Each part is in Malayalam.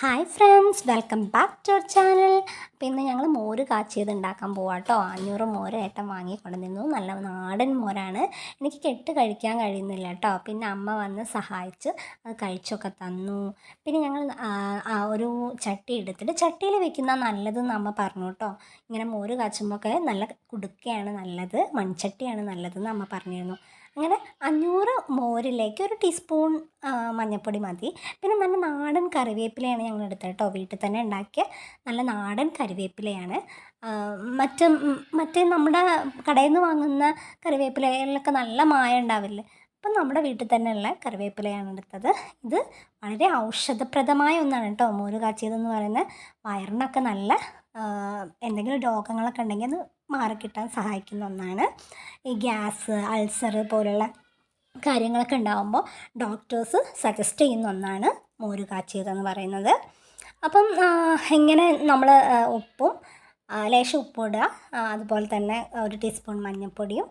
Hi friends welcome back to our channel അപ്പോൾ ഇന്ന് ഞങ്ങൾ മോര് കാച്ചിയത് ഉണ്ടാക്കാൻ പോവാം കേട്ടോ അഞ്ഞൂറ് മോര് ഏട്ടൻ വാങ്ങിക്കൊണ്ട് നിന്നു നല്ല നാടൻ മോരാണ്. എനിക്ക് കെട്ട് കഴിക്കാൻ കഴിയുന്നില്ല കേട്ടോ പിന്നെ അമ്മ വന്ന് സഹായിച്ച് അത് കഴിച്ചൊക്കെ തന്നു. പിന്നെ ഞങ്ങൾ ഒരു ചട്ടി എടുത്തിട്ട് ചട്ടിയിൽ വെക്കുന്ന നല്ലതെന്ന് അമ്മ പറഞ്ഞു കേട്ടോ ഇങ്ങനെ മോര് കാച്ചുമ്പോൾ ഒക്കെ നല്ല കുടുക്കയാണ് നല്ലത് മൺചട്ടിയാണ് നല്ലതെന്ന് അമ്മ പറഞ്ഞിരുന്നു. അങ്ങനെ അഞ്ഞൂറ് മോരിലേക്ക് ഒരു ടീസ്പൂൺ മഞ്ഞൾപ്പൊടി മതി. പിന്നെ നല്ല നാടൻ കറിവേപ്പിലയാണ് ഞങ്ങൾ എടുത്തത് കേട്ടോ വീട്ടിൽ തന്നെ ഉണ്ടാക്കിയ നല്ല നാടൻ കറിവേപ്പിലയാണ്. മറ്റ് മറ്റേ നമ്മുടെ കടയിൽ നിന്ന് വാങ്ങുന്ന കറിവേപ്പിലയിലൊക്കെ നല്ല മായ ഉണ്ടാവില്ലേ? അപ്പം നമ്മുടെ വീട്ടിൽ തന്നെയുള്ള കറിവേപ്പിലയാണ് എടുത്തത്. ഇത് വളരെ ഔഷധപ്രദമായ ഒന്നാണ് കേട്ടോ മോര് കാച്ചിയതെന്ന് പറയുന്നത് വയറിനൊക്കെ നല്ല എന്തെങ്കിലും രോഗങ്ങളൊക്കെ ഉണ്ടെങ്കിൽ അത് മാറിക്കിട്ടാൻ സഹായിക്കുന്ന ഒന്നാണ്. ഈ ഗ്യാസ് അൾസർ പോലുള്ള കാര്യങ്ങളൊക്കെ ഉണ്ടാകുമ്പോൾ ഡോക്ടേഴ്സ് സജസ്റ്റ് ചെയ്യുന്ന ഒന്നാണ് മോര് കാച്ചിയതെന്ന് പറയുന്നത്. അപ്പം എങ്ങനെ നമ്മൾ ഉപ്പും ലേശം ഉപ്പ് ഇടുക. അതുപോലെ തന്നെ ഒരു ടീസ്പൂൺ മഞ്ഞൾപ്പൊടിയും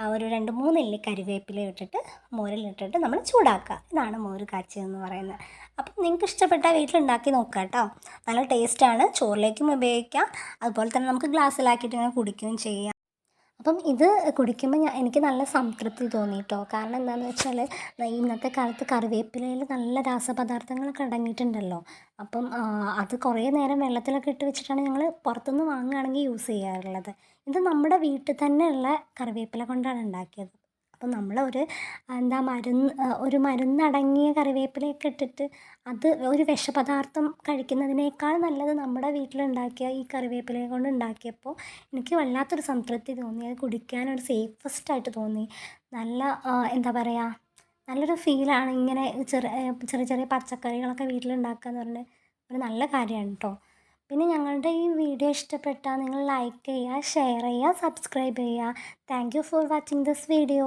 ഒരു രണ്ട് മൂന്ന് ഇല്ലി കരിവേപ്പില ഇട്ടിട്ട് മോരിലിട്ടിട്ട് നമ്മൾ ചൂടാക്കുക. ഇതാണ് മോര് കാച്ചിയതെന്ന് പറയുന്നത്. അപ്പം നിങ്ങൾക്ക് ഇഷ്ടപ്പെട്ട വീട്ടിലുണ്ടാക്കി നോക്കുക കേട്ടോ. നല്ല ടേസ്റ്റാണ് ചോറിലേക്കും ഉപയോഗിക്കാം. അതുപോലെ തന്നെ നമുക്ക് ഗ്ലാസ്സിലാക്കിയിട്ട് ഇങ്ങനെ കുടിക്കുകയും ചെയ്യാം. അപ്പം ഇത് കുടിക്കുമ്പോൾ ഞാൻ എനിക്ക് നല്ല സംതൃപ്തി തോന്നി കേട്ടോ കാരണം എന്താണെന്ന് വെച്ചാൽ ഇന്നത്തെ കാലത്ത് കറിവേപ്പിലയിൽ നല്ല രാസപദാർത്ഥങ്ങളൊക്കെ അടങ്ങിയിട്ടുണ്ടല്ലോ. അപ്പം അത് കുറേ നേരം വെള്ളത്തിലൊക്കെ ഇട്ട് വെച്ചിട്ടാണ് ഞങ്ങൾ പുറത്തുനിന്ന് വാങ്ങുകയാണെങ്കിൽ യൂസ് ചെയ്യാറുള്ളത്. ഇത് നമ്മുടെ വീട്ടിൽ തന്നെയുള്ള കറിവേപ്പില കൊണ്ടാണ് ഉണ്ടാക്കിയത്. അപ്പം നമ്മൾ ഒരു എന്താ മരുന്ന് ഒരു മരുന്നടങ്ങിയ കറിവേപ്പിലയൊക്കെ ഇട്ടിട്ട് അത് ഒരു വിഷപദാർത്ഥം കഴിക്കുന്നതിനേക്കാൾ നല്ലത് നമ്മുടെ വീട്ടിലുണ്ടാക്കിയ ഈ കറിവേപ്പില കൊണ്ട് ഉണ്ടാക്കിയപ്പോൾ എനിക്ക് വല്ലാത്തൊരു സംതൃപ്തി തോന്നി. അത് കുടിക്കാനൊരു സേഫസ്റ്റ് ആയിട്ട് തോന്നി. നല്ല എന്താ പറയുക നല്ലൊരു ഫീലാണ് ഇങ്ങനെ ചെറിയ ചെറിയ ചെറിയ പച്ചക്കറികളൊക്കെ വീട്ടിലുണ്ടാക്കുക എന്ന് പറഞ്ഞാൽ ഒരു നല്ല കാര്യമാണ് കേട്ടോ പിന്നെ ഞങ്ങളുടെ ഈ വീഡിയോ ഇഷ്ടപ്പെട്ടാൽ നിങ്ങൾ ലൈക്ക് ചെയ്യുക ഷെയർ ചെയ്യുക സബ്സ്ക്രൈബ് ചെയ്യുക. Thank you for watching this video